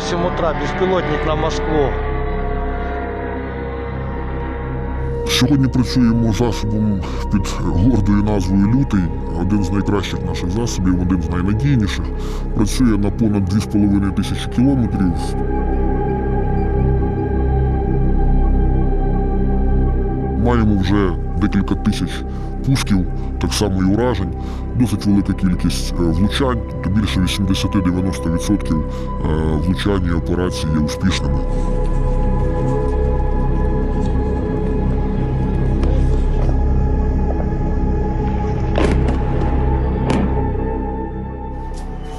8 утра, беспилотник на Москву. Сьогодні працюємо засобом під гордою назвою Лютий, один з найкращих наших засобів, один з найнадійніших. Працює на понад 2,5 тисячі кілометрів. Маємо вже декілька тисяч пусків, так само і уражень, досить велика кількість е, влучань, тобто більше 80-90% е, влучань і операцій є успішними.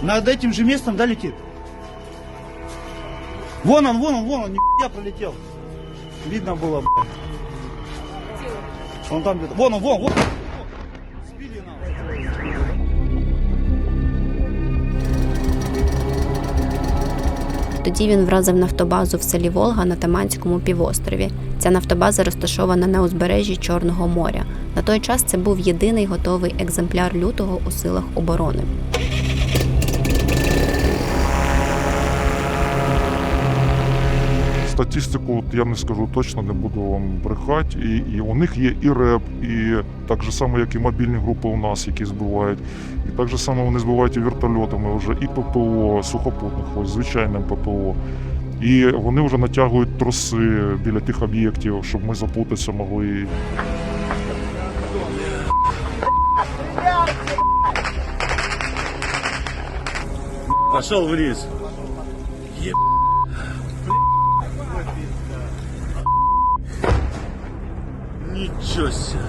Над этим же местом, да, летит? Вон он, вон он, вон он, я пролетел. Видно было, блядь. Он там где-то. Вон он, вон, вон. Тоді він вразив нафтобазу в селі Волга на Таманському півострові. Ця нафтобаза розташована на узбережжі Чорного моря. На той час це був єдиний готовий екземпляр лютого у силах оборони. Статистику я не скажу точно, не буду вам брехати. І, і у них є і РЕП, і так же само, як і мобільні групи у нас, які збивають. І так же само вони збивають і вертольотами вже, і ППО, сухопутних ось, звичайним ППО. І вони вже натягують троси біля тих об'єктів, щоб ми запутатися могли. Пошел в лес. Ничего себе.